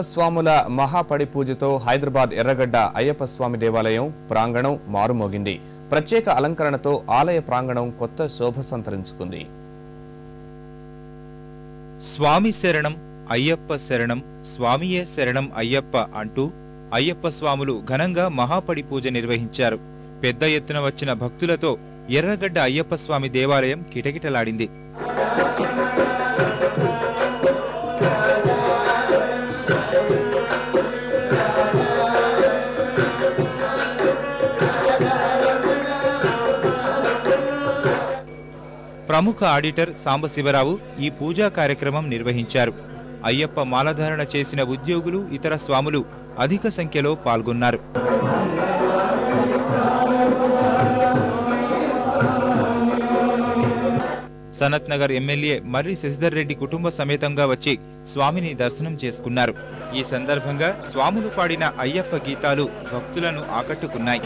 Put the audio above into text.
స్వాముల మహాపడి పూజతో హైదరాబాద్ ఎర్రగడ్డ అయ్యప్ప స్వామి దేవాలయం ప్రాంగణం మారుమోగింది. ప్రత్యేక అలంకరణతో ఆలయ ప్రాంగణం కొత్త శోభ సంతరించుకుంది. స్వామి శరణం అయ్యప్ప శరణం స్వామియే శరణం అయ్యప్ప అంటూ అయ్యప్ప స్వాములు ఘనంగా మహాపడి పూజ నిర్వహించారు. పెద్ద ఎత్తున వచ్చిన భక్తులతో ఎర్రగడ్డ అయ్యప్ప స్వామి దేవాలయం కిటకిటలాడింది. ప్రముఖ ఆడిటర్ సాంబశివరావు ఈ పూజా కార్యక్రమం నిర్వహించారు. అయ్యప్ప మాలధారణ చేసిన ఉద్యోగులు ఇతర స్వాములు అధిక సంఖ్యలో పాల్గొన్నారు. సనత్ నగర్ ఎమ్మెల్యే మర్రి శశిధర్ రెడ్డి కుటుంబ సమేతంగా వచ్చి స్వామిని దర్శనం చేసుకున్నారు. ఈ సందర్భంగా స్వాములు పాడిన అయ్యప్ప గీతాలు భక్తులను ఆకట్టుకున్నాయి.